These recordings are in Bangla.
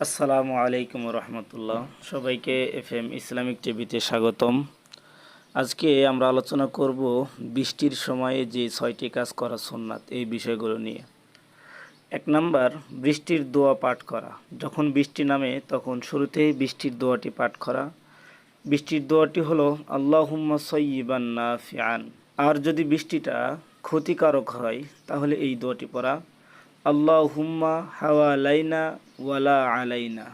আসসালামু আলাইকুম রহমতুল্লাহ সবাইকে এফ এম ইসলামিক টিভিতে স্বাগতম। আজকে আমরা আলোচনা করব বৃষ্টির সময়ে যে ছয়টি কাজ করা সুন্নাত এই বিষয়গুলো নিয়ে। এক নাম্বার, বৃষ্টির দোয়া পাঠ করা। যখন বৃষ্টি নামে, তখন শুরুতেই বৃষ্টির দোয়াটি পাঠ করা। বৃষ্টির দোয়াটি হলো, আল্লাহুম্মা সয়্যিবান নাফিআন। আর যদি বৃষ্টিটা ক্ষতিকারক হয়, তাহলে এই দোয়াটি পড়া। আল্লাহ হুম্মা হাওয়া লাইনা ওয়ালা আলাইনা।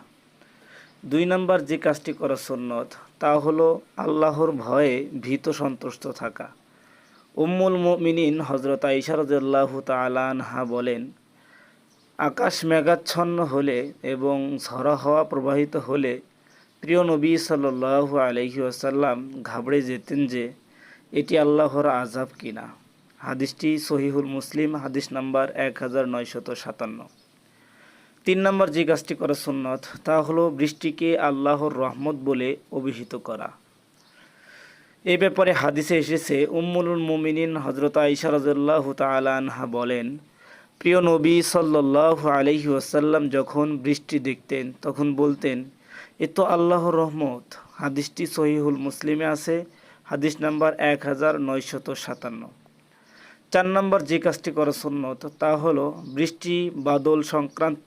দুই নাম্বার যে কাজটি করা সন্ন্যত তা হলো আল্লাহর ভয়ে ভীত সন্তুষ্ট থাকা। উম্মুল মিনিন হজরত আইসারদাল্লাহ তালানহা বলেন, আকাশ মেঘাচ্ছন্ন হলে এবং ঝড়া হওয়া প্রবাহিত হলে প্রিয় নবী সাল্লাহ আলহি আসাল্লাম ঘাবড়ে যেতেন যে, এটি আল্লাহর আজাব কিনা। হাদিসটি সহিহুল মুসলিম, হাদিস নাম্বার এক হাজার নয়শত সাতান্ন। তিন নম্বর যে কাজটি করা সুন্নত, তা হলো বৃষ্টিকে আল্লাহর রহমত বলে অভিহিত করা। এ ব্যাপারে হাদিসে এসেছে উম্মুল মুমিনিন হজরত আইসা রাজুল্লাহ তালানহা বলেন, প্রিয় নবী সাল্লাহ আলহি ওয়াসাল্লাম যখন বৃষ্টি দেখতেন, তখন বলতেন, এ তো আল্লাহর রহমত। হাদিসটি সহিহুল মুসলিমে আছে, হাদিস নাম্বার এক হাজার নয়শত সাতান্ন। চার নম্বর যে কাজটি করা সুন্নত, তা হলো বৃষ্টি, বাদল সংক্রান্ত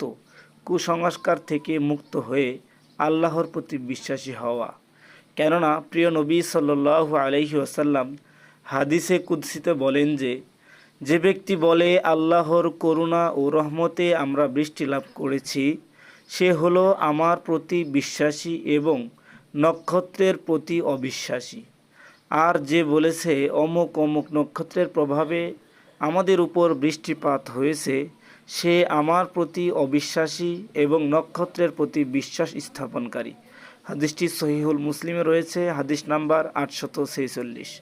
কুসংস্কার থেকে মুক্ত হয়ে আল্লাহর প্রতি বিশ্বাসী হওয়া। কেননা, প্রিয় নবী সাল্লাহ আলহি আসাল্লাম হাদিসে কুদ্সিতে বলেন যে যে ব্যক্তি বলে, আল্লাহর করুণা ও রহমতে আমরা বৃষ্টি লাভ করেছি, সে হলো আমার প্রতি বিশ্বাসী এবং নক্ষত্রের প্রতি অবিশ্বাসী আর যে বলেছে, অমুক অমুক নক্ষত্রের প্রভাবে আমাদের উপর বৃষ্টিপাত হয়েছে, সে আমার প্রতি অবিশ্বাসী এবং নক্ষত্রের প্রতি বিশ্বাস স্থাপনকারী। হাদিসটি সহিহুল মুসলিমে রয়েছে, হাদিস নাম্বার আটশত ছেচল্লিশ।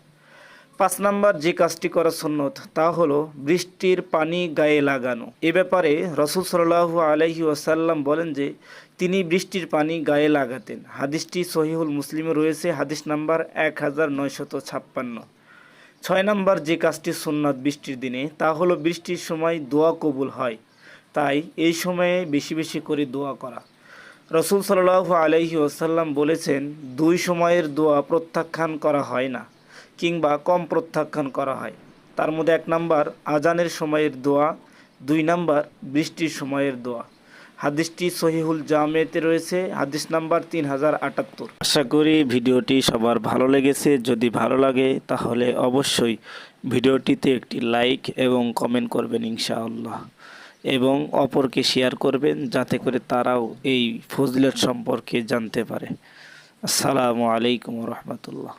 পাঁচ নাম্বার যে কাজটি করা সন্ন্যত তা হলো বৃষ্টির পানি গায়ে লাগানো। এ ব্যাপারে রসুল সাল্লাহ আলহি ওয়াসাল্লাম বলেন যে, তিনি বৃষ্টির পানি গায়ে লাগাতেন। হাদিসটি সহিহুল মুসলিমে রয়েছে, হাদিস নাম্বার এক হাজার নয়শত ছাপ্পান্ন। ছয় নাম্বার যে কাজটি সুন্নাত বৃষ্টির দিনে, তা হলো বৃষ্টির সময় দোয়া কবুল হয়। তাই এই সময়ে বেশি বেশি করে দোয়া করা। রসুল সাল্লাহ আলহি ওসাল্লাম বলেছেন, দুই সময়ের দোয়া প্রত্যাখ্যান করা হয় না। কিংবা কম প্রত্যাখ্যান করা হয়। তার মধ্যে এক নাম্বার, আজানের সময়ের দোয়া। দুই নাম্বার, বৃষ্টির সময়ের দোয়া। হাদিসটি সহিহুল জামেতে রয়েছে। হাদিস নাম্বার তিন হাজার আটাত্তর। আশা করি ভিডিওটি সবার ভালো লেগেছে। যদি ভালো লাগে, তাহলে অবশ্যই ভিডিওটিতে একটি লাইক এবং কমেন্ট করবেন ইনশাআল্লাহ। এবং অপরকে শেয়ার করবেন, যাতে করে তারাও এই ফজলত সম্পর্কে জানতে পারে। আসসালামু আলাইকুম রহমতুল্লাহ।